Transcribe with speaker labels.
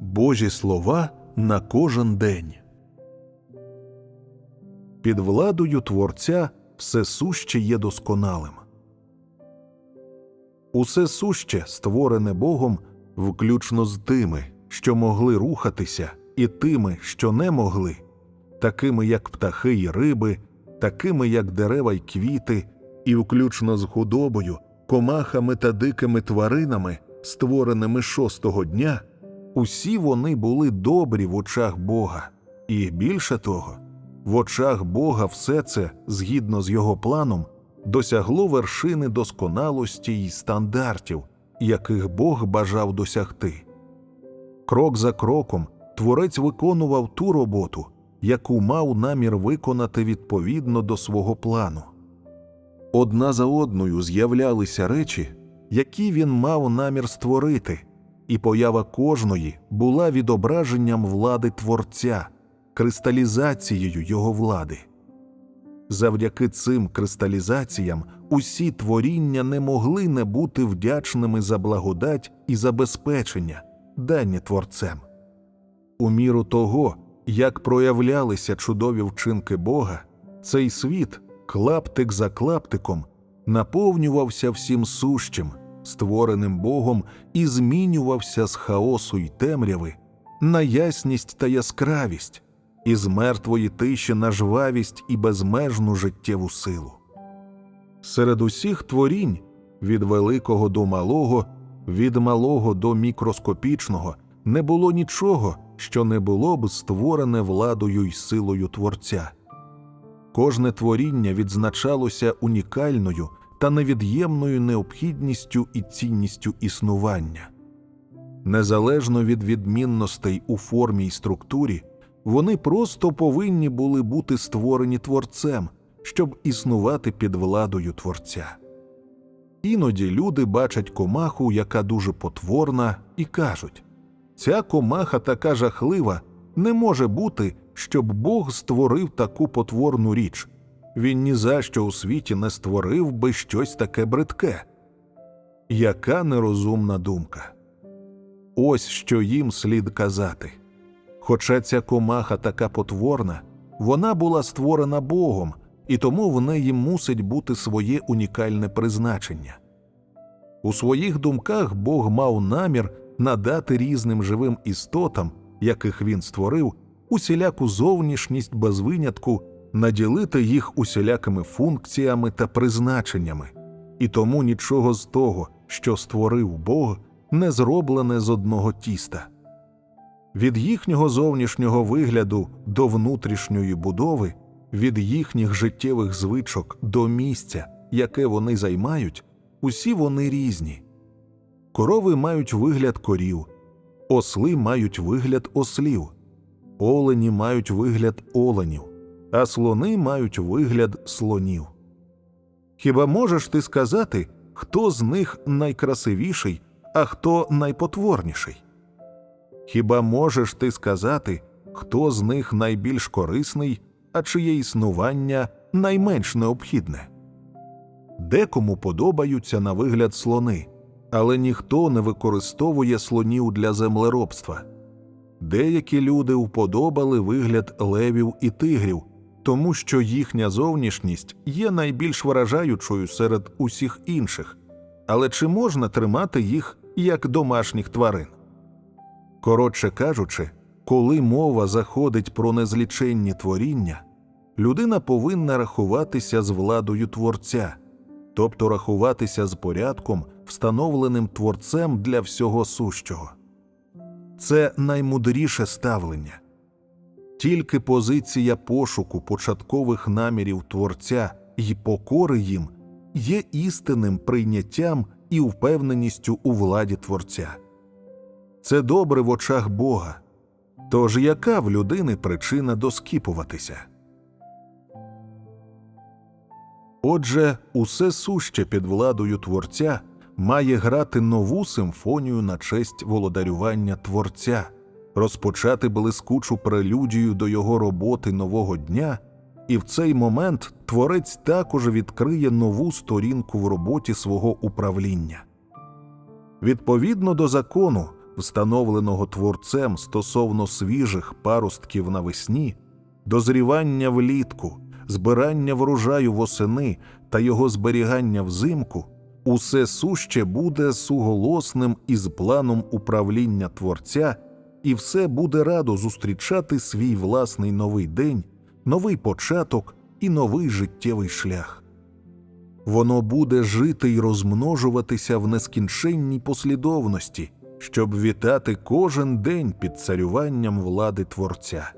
Speaker 1: Божі слова на кожен день. Під владою Творця все суще є досконалим. Усе суще створене Богом, включно з тими, що могли рухатися, і тими, що не могли, такими як птахи й риби, такими як дерева й квіти, і включно з худобою, комахами та дикими тваринами, створеними шостого дня, усі вони були добрі в очах Бога, і більше того, в очах Бога все це, згідно з його планом, досягло вершини досконалості й стандартів, яких Бог бажав досягти. Крок за кроком творець виконував ту роботу, яку мав намір виконати відповідно до свого плану. Одна за одною з'являлися речі, які він мав намір створити, і поява кожної була відображенням влади Творця, кристалізацією його влади. Завдяки цим кристалізаціям усі творіння не могли не бути вдячними за благодать і забезпечення, дані творцем. У міру того, як проявлялися чудові вчинки Бога, цей світ, клаптик за клаптиком, наповнювався всім сущим, створеним Богом, і змінювався з хаосу й темряви на ясність та яскравість, із мертвої тиші на жвавість і безмежну життєву силу. Серед усіх творінь, від великого до малого, від малого до мікроскопічного, не було нічого, що не було б створене владою й силою Творця. Кожне творіння відзначалося унікальною та невід'ємною необхідністю і цінністю існування. Незалежно від відмінностей у формі й структурі, вони просто повинні були бути створені творцем, щоб існувати під владою творця. Іноді люди бачать комаху, яка дуже потворна, і кажуть ця комаха така жахлива, не може бути, щоб Бог створив таку потворну річ. Він ні за що у світі не створив би щось таке бридке. Яка нерозумна думка. Ось що їм слід казати. Хоча ця комаха така потворна, вона була створена Богом, і тому в неї мусить бути своє унікальне призначення. У своїх думках Бог мав намір надати різним живим істотам, яких він створив, усіляку зовнішність без винятку, наділити їх усілякими функціями та призначеннями, і тому нічого з того, що створив Бог, не зроблене з одного тіста. Від їхнього зовнішнього вигляду до внутрішньої будови, від їхніх життєвих звичок до місця, яке вони займають, усі вони різні. Корови мають вигляд корів, осли мають вигляд ослів, олені мають вигляд оленів, а слони мають вигляд слонів. Хіба можеш ти сказати, хто з них найкрасивіший, а хто найпотворніший? Хіба можеш ти сказати, хто з них найбільш корисний, а чиє існування найменш необхідне? Декому подобаються на вигляд слони, але ніхто не використовує слонів для землеробства. Деякі люди вподобали вигляд левів і тигрів, тому що їхня зовнішність є найбільш вражаючою серед усіх інших, але чи можна тримати їх як домашніх тварин? Коротше кажучи, коли мова заходить про незліченні творіння, людина повинна рахуватися з владою творця, тобто рахуватися з порядком, встановленим творцем для всього сущого. Це наймудріше ставлення. Тільки позиція пошуку початкових намірів творця і покори їм є істинним прийняттям і впевненістю у владі творця. Це добре в очах Бога. Тож яка в людини причина доскіпуватися? Отже, усе суще під владою творця має грати нову симфонію на честь володарювання творця, розпочати блискучу прелюдію до його роботи нового дня, і в цей момент творець також відкриє нову сторінку в роботі свого управління. Відповідно до закону, встановленого творцем стосовно свіжих паростків навесні, дозрівання влітку, збирання врожаю восени та його зберігання взимку, усе суще буде суголосним із планом управління творця, і все буде радо зустрічати свій власний новий день, новий початок і новий життєвий шлях. Воно буде жити й розмножуватися в нескінченній послідовності, щоб вітати кожен день під царюванням влади Творця.